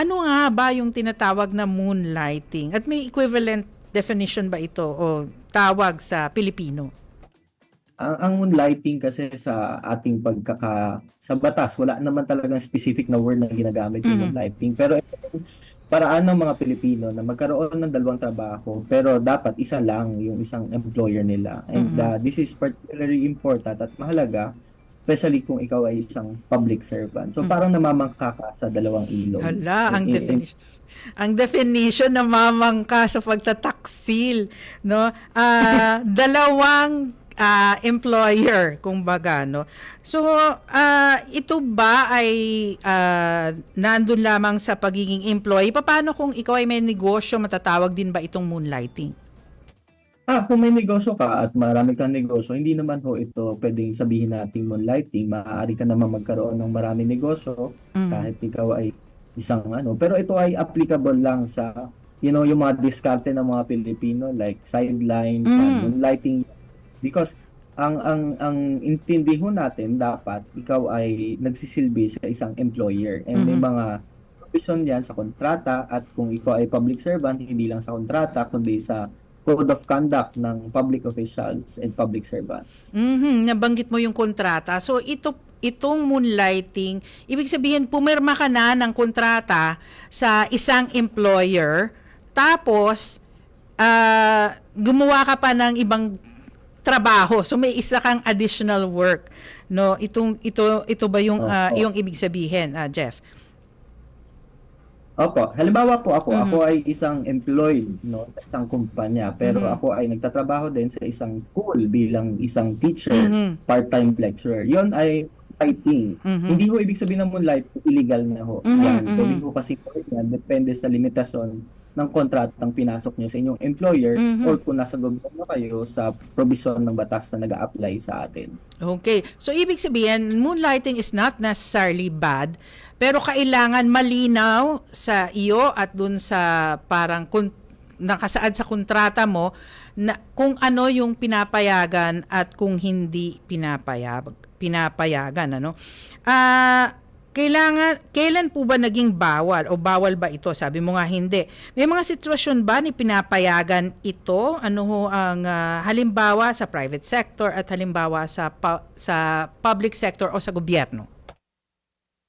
Ano nga ba yung tinatawag na moonlighting? At may equivalent definition ba ito o tawag sa Pilipino? Ang, ang moonlighting kasi sa ating pagkaka sa batas, wala naman talagang specific na word na ginagamit yung Mhm. moonlighting. Pero paraan ng mga Pilipino na magkaroon ng dalawang trabaho pero dapat isa lang yung isang employer nila. And Mhm. uh, this is particularly important at mahalaga especially kung ikaw ay isang public servant. So Mhm. parang namamangka ka sa dalawang ilog. Hala, ang In- in- definition. Ang definition na mamangka sa pagtataksil, no? Ah, dalawang ah, employer, kumbaga, no? So, ah, ito ba ay ah, nandun lamang sa pagiging employee? Paano kung ikaw ay may negosyo, matatawag din ba itong moonlighting? Ah, kung may negosyo ka at marami kang negosyo, hindi naman ho ito pwedeng sabihin nating moonlighting. Maaari ka naman magkaroon ng maraming negosyo Mm. kahit ikaw ay isang ano. Pero ito ay applicable lang sa, you know, yung mga diskarte ng mga Pilipino like sideline, Mm. moonlighting. Because ang ang ang intindi ho natin dapat ikaw ay nagsisilbi sa isang employer and may Mhm. mga provision yan sa kontrata at kung ikaw ay public servant hindi lang sa kontrata kundi sa code of conduct ng public officials and public servants. Mhm, nabanggit mo yung kontrata. So ito itong moonlighting, ibig sabihin pumirma ka na ng kontrata sa isang employer tapos ah, gumawa ka pa ng ibang trabaho. So may isa kang additional work, no? Itong ito ito ba yung Opo. yung ibig sabihin, ah, Jeff? Opo, halimbawa po ako, Mhm. ako ay isang employed no, sa isang kumpanya, pero Mhm. ako ay nagtatrabaho din sa isang school bilang isang teacher, Mhm. part-time lecturer. Yon ay writing. Mhm. Hindi ho ibig sabihin ng moonlight, illegal na ho. Mhm, Yan, mhm. pwede ho kasi po yan, depende sa limitasyon ng kontratang pinasok niyo sa inyong employer Mhm. or kung nasa gobyerno kayo sa provision ng batas na nag apply sa atin. Okay. So, ibig sabihin, moonlighting is not necessarily bad, pero kailangan malinaw sa iyo at dun sa parang kun- nakasaad sa kontrata mo na kung ano yung pinapayagan at kung hindi pinapayag, pinapayagan. Ano? Ah, kailangan, kailan po ba naging bawal o bawal ba ito? Sabi mo nga hindi. May mga sitwasyon ba ni pinapayagan ito? Ano ho ang ah, halimbawa sa private sector at halimbawa sa pu- sa public sector o sa gobyerno?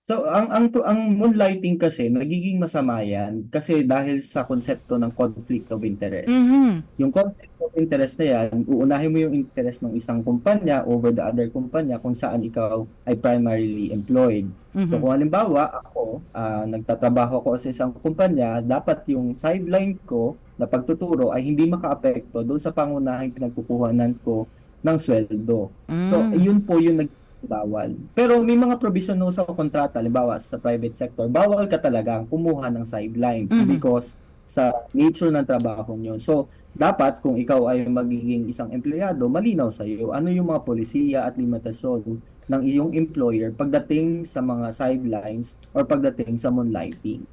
So ang ang ang moonlighting kasi nagiging masama yan kasi dahil sa konsepto ng conflict of interest. Mhm. Yung conflict of interest na yan, uunahin mo yung interest ng isang kumpanya over the other kumpanya kung saan ikaw ay primarily employed. So Mhm. kung halimbawa ako, ah, nagtatrabaho ako sa isang kumpanya, dapat yung sideline ko na pagtuturo ay hindi makaapekto doon sa pangunahing pinagkukuhanan ko ng sweldo. So Mm. yun po yung nagbawal. Pero may mga provision no sa kontrata, halimbawa sa private sector, bawal ka talagang kumuha ng sidelines Mhm. because sa nature ng trabaho nyo. So, dapat kung ikaw ay magiging isang empleyado, malinaw sa iyo ano yung mga polisiya at limitasyon ng iyong employer pagdating sa mga sidelines or pagdating sa moonlighting.